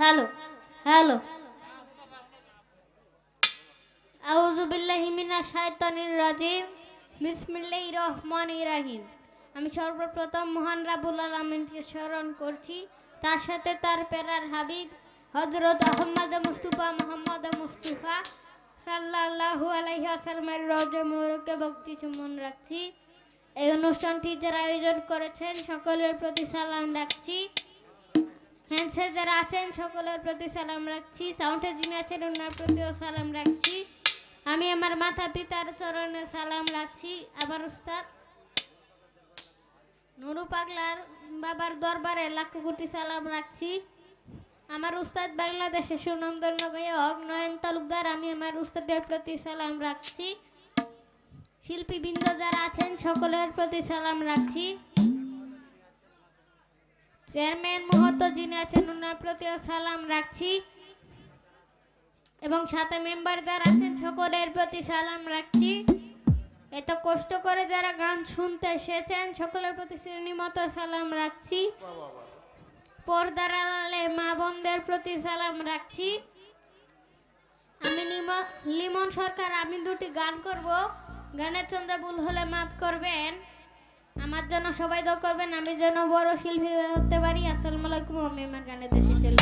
Hello hello. আউযু বিল্লাহি মিনাশ শাইতানির রাজিম। বিসমিল্লাহির রহমানির রহিম। আমি সর্বপ্রথম মহান রাবুল আলামিনকে স্মরণ করছি। তার সাথে তার পেরার হাবিব, হযরত আহমদ মুস্তাফা, মুহাম্মদ মুস্তাফা সাল্লাল্লাহু আলাইহি ওয়াসাল্লামের রওজা মুবারকে ভক্তি সুমন রাখছি। এই অনুষ্ঠানটি যারা আয়োজন করেছেন, সকলের প্রতি সালাম রাখছি। হ্যান্ডসে যারা আছেন, সকলের প্রতি সালাম রাখছি। সাউন্ডে যিনি আছেন, ওনার প্রতিও সালাম রাখছি। আমি আমার মাতা পিতার চরণে সালাম রাখছি। আমার উস্তাদ নুরু পাগলার বাবার দরবারে লাখ কোটি সালাম রাখছি। আমার উস্তাদ বাংলাদেশের সুনামধন্য গায়ক নয়ন তালুকদার, আমি আমার উস্তাদের প্রতি সালাম রাখছি। শিল্পীবৃন্দ যারা আছেন, সকলের প্রতি সালাম রাখছি। চেয়ারম্যান মহতো যিনি আছেন ওনার প্রতিও সালাম রাখছি। এবং সাথে মেম্বার যারা আছেন, সকলের প্রতি সালাম রাখছি। এত কষ্ট করে যারা গান শুনতে এসেছেন, সকলের প্রতি শ্রেণি মতো সালাম রাখছি। পর্দার মা বোনদের প্রতি সালাম রাখছি। আমি লিমন সরকার, আমি দুটি গান করব। গানের চন্দা ভুল হলে মাফ করবেন। আমার জন্য সবাই দোয়া করবেন, আমি যেন বড় শিল্পী হতে পারি। আসসালামু আলাইকুম, আমি আমার গানের দেশে চলে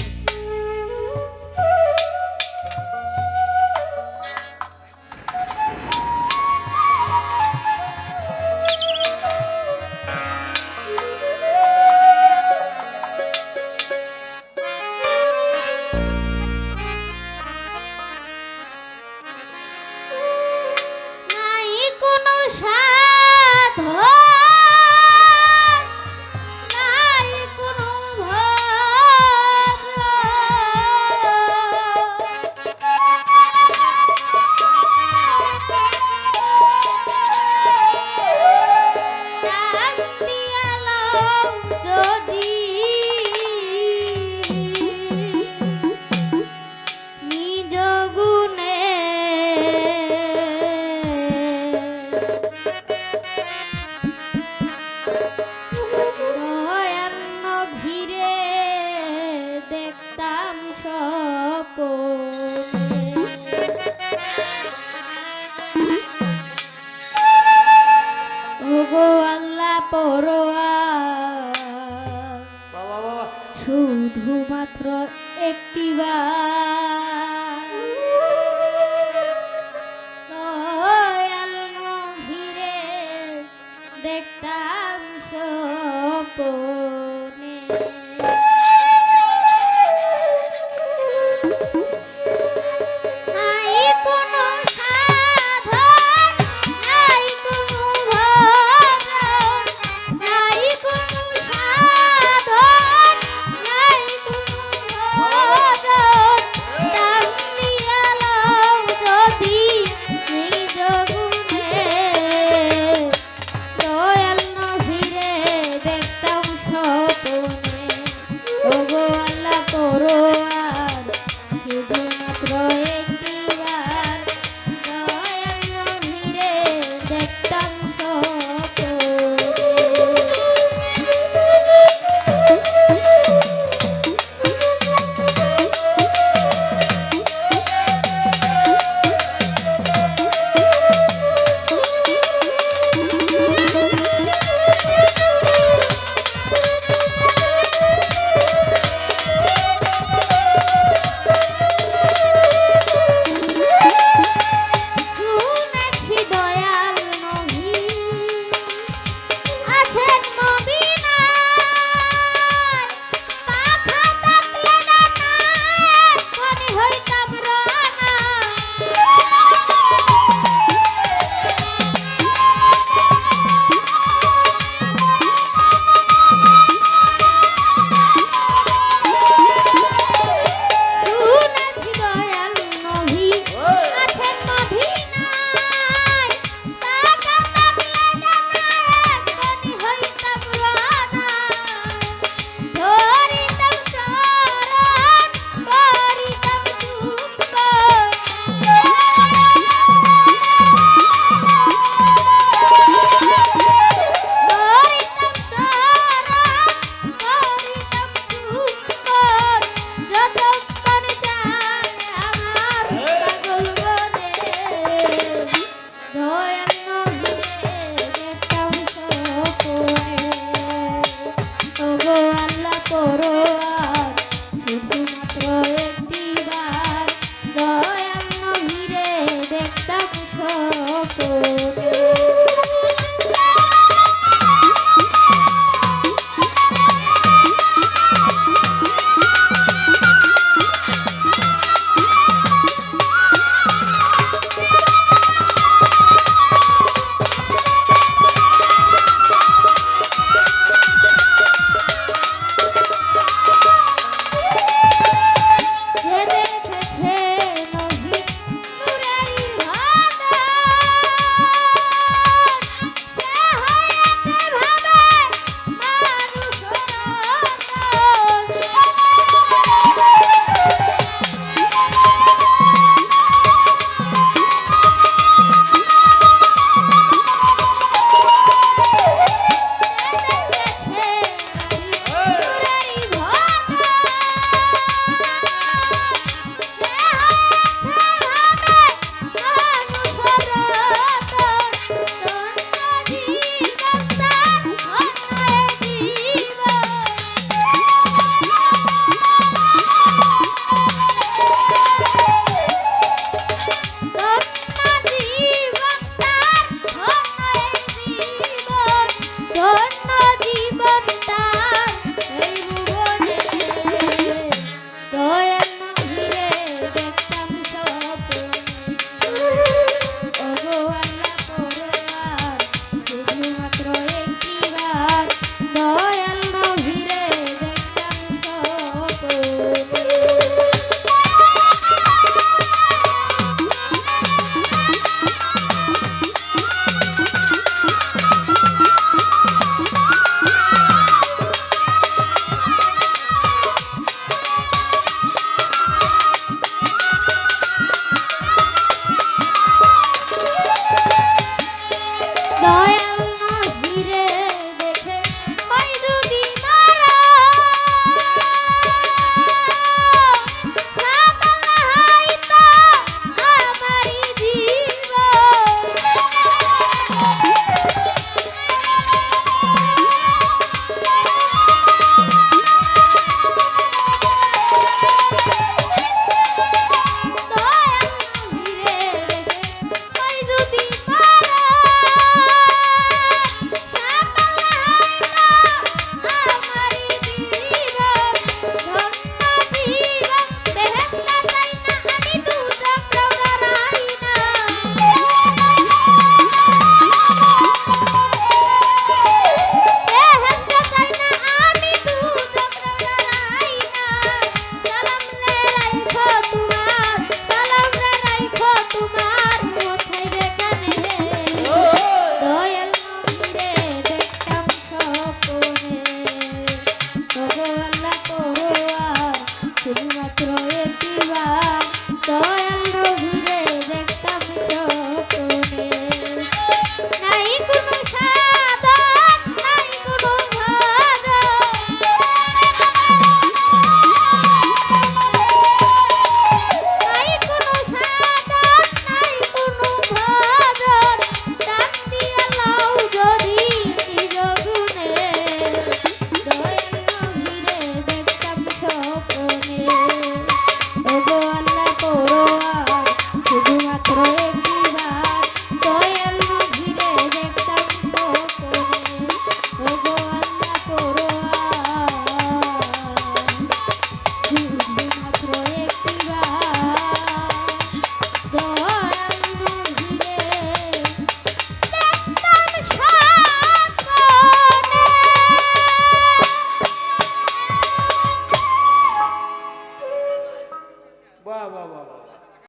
എത്തിവാ. Bye.